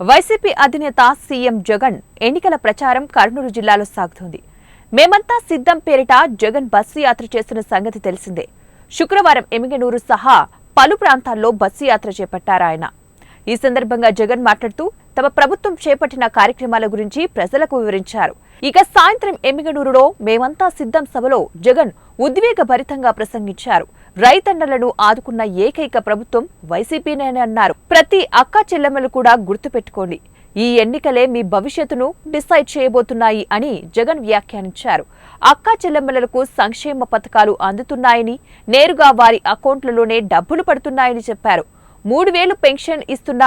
YCP అధినేత CM Jagan ఎన్నికల ప్రచారం కర్నూలు జిల్లాలో సాగుతోంది. మేమంతా సిద్ధం పేరిట జగన్ బస్సు యాత్ర చేస్తున్న సంగతి తెలిసిందే. శుక్రవారం ఎమిగనూరు సహా పలు ప్రాంతాల్లో బస్సు యాత్ర చేపట్టారాయన ఈ సందర్భంగా జగన్ మాట్లాడుతూ తమ ప్రభుత్వం చేపట్టిన కార్యక్రమాల గురించి ప్రజలకు వివరించారు. ఇక సాయంత్రం ఎమ్మిగనూరులో మేమంతా సిద్ధం సభలో జగన్ ఉద్వేగభరితంగా ప్రసంగించారు. రైతన్నలను ఆదుకున్న ఏకైక ప్రభుత్వం వైసీపీనేనని అన్నారు. ప్రతి అక్క చెల్లెమ్మలు కూడా గుర్తుపెట్టుకోండి. ఈ ఎన్నికలే మీ భవిష్యత్తును డిసైడ్ చేయబోతున్నాయి అని జగన్ వ్యాఖ్యానించారు. అక్కా చెల్లెమ్మలకు సంక్షేమ పథకాలు అందుతున్నాయని నేరుగా వారి అకౌంట్లలోనే డబ్బులు పడుతున్నాయని చెప్పారు. మూడు వేలు పెన్షన్ ఇస్తున్న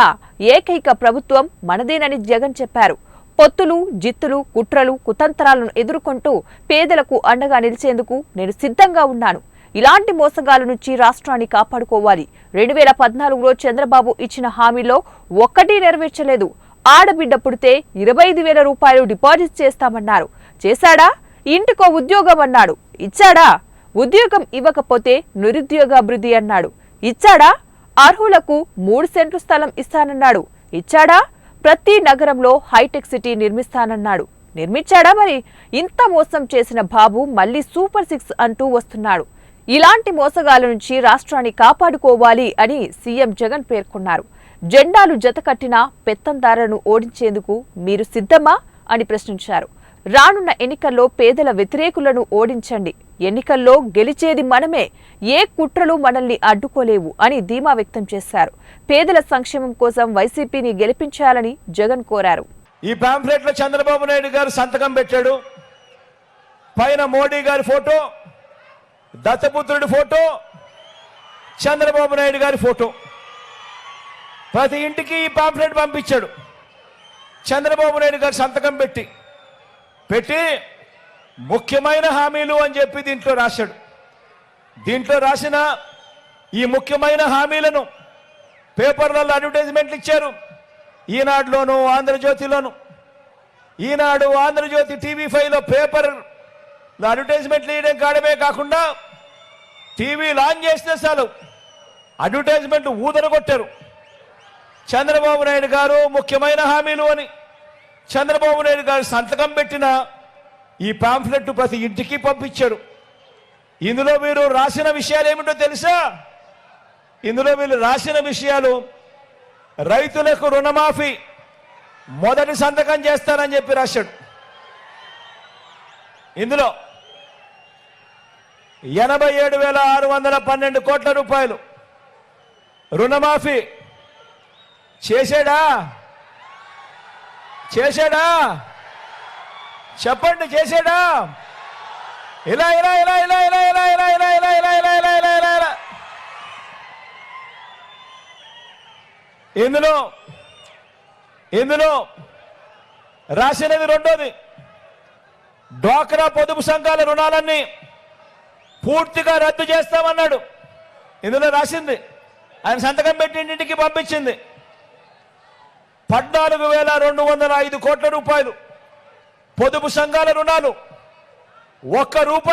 ఏకైక ప్రభుత్వం మనదేనని జగన్ చెప్పారు. పొత్తులు జిత్తులు కుట్రలు కుతంత్రాలను ఎదుర్కొంటూ పేదలకు అండగా నిలిచేందుకు నేను సిద్ధంగా ఉన్నాను. ఇలాంటి మోసగాల నుంచి రాష్ట్రాన్ని కాపాడుకోవాలి. రెండు వేల పద్నాలుగులో చంద్రబాబు ఇచ్చిన హామీలో ఒక్కటి నెరవేర్చలేదు. ఆడబిడ్డ పుడితే ఇరవై ఐదు వేల రూపాయలు డిపాజిట్ చేస్తామన్నారు. చేశాడా? ఇంటికో ఉద్యోగం అన్నాడు. ఇచ్చాడా? ఉద్యోగం ఇవ్వకపోతే నిరుద్యోగాభివృద్ధి అన్నాడు. ఇచ్చాడా? అర్హులకు మూడు సెంట్లు స్థలం ఇస్తానన్నాడు. ఇచ్చాడా? ప్రతి నగరంలో హైటెక్ సిటీ నిర్మిస్తానన్నాడు. నిర్మించాడా మరి? ఇంత మోసం చేసిన బాబు మళ్ళీ సూపర్ సిక్స్ అంటూ వస్తున్నాడు. ఇలాంటి మోసగాల నుంచి రాష్ట్రాన్ని కాపాడుకోవాలి అని సీఎం జగన్ పేర్కొన్నారు. జెండాలు జతకట్టిన పెత్తందారులను ఓడించేందుకు మీరు సిద్ధమా? అని ప్రశ్నించారు. రానున్న ఎన్నికల్లో పేదల వ్యతిరేకులను ఓడించండి. ఎన్నికల్లో గెలిచేది మనమే ఏ కుట్రలు మనల్ని అడ్డుకోలేవు అని ధీమా వ్యక్తం చేశారు. పేదల సంక్షేమం కోసం వైసీపీని గెలిపించాలని జగన్ కోరారు. ఈ పాంఫ్లెట్లో చంద్రబాబు నాయుడు గారు సంతకం పెట్టాడు. పైన మోడీ గారి ఫోటో దత్తపుత్రుడి ఫోటో చంద్రబాబు నాయుడు గారి ఫోటో. ప్రతి ఇంటికి ఈ పాంఫ్లెట్ పంపించాడు. చంద్రబాబు నాయుడు గారు సంతకం పెట్టి పెట్టి ముఖ్యమైన హామీలు అని చెప్పి దీంట్లో రాశాడు. దీంట్లో రాసిన ఈ ముఖ్యమైన హామీలను పేపర్లలో అడ్వర్టైజ్మెంట్లు ఇచ్చారు. ఈనాడులోను ఆంధ్రజ్యోతిలోను. ఈనాడు ఆంధ్రజ్యోతి టీవీ ఫైవ్లో పేపర్ అడ్వర్టైజ్మెంట్లు వేయడం కాడమే కాకుండా టీవీ లాంచ్ చేస్తే చాలు. అడ్వర్టైజ్మెంట్లు ఊదరగొట్టారు. చంద్రబాబు నాయుడు గారు ముఖ్యమైన హామీలు అని చంద్రబాబు నాయుడు గారు సంతకం పెట్టిన ఈ పాంఫ్లెట్ ప్రతి ఇంటికి పంపించారు. ఇందులో మీరు రాసిన విషయాలు ఏమిటో తెలుసా? ఇందులో వీళ్ళు రాసిన విషయాలు రైతులకు రుణమాఫీ మొదటి సంతకం చేస్తానని చెప్పి రాశాడు. ఇందులో ఎనభై ఏడు వేల ఆరు వందల పన్నెండు కోట్ల రూపాయలు రుణమాఫీ చేశాడా? చేశాడా చెప్పండి చేశాడా ఇలా ఇలా ఇలా ఇలా ఇలా ఇలా ఇలా ఇలా ఇలా ఇలా ఇలా ఇలా ఇలా ఇలా ఇలా ఇందులో ఇందులో రాసినది రెండోది డ్వాక్రా పొదుపు సంఘాల రుణాలన్నీ పూర్తిగా రద్దు చేస్తామన్నాడు ఇందులో రాసింది ఆయన సంతకం పెట్టింటికి పంపించింది పద్నాలుగు వేల రెండు వందల ఐదు కోట్ల రూపాయలు. పొదుపు సంఘాల రుణాలు. ఒక్క రూపాయి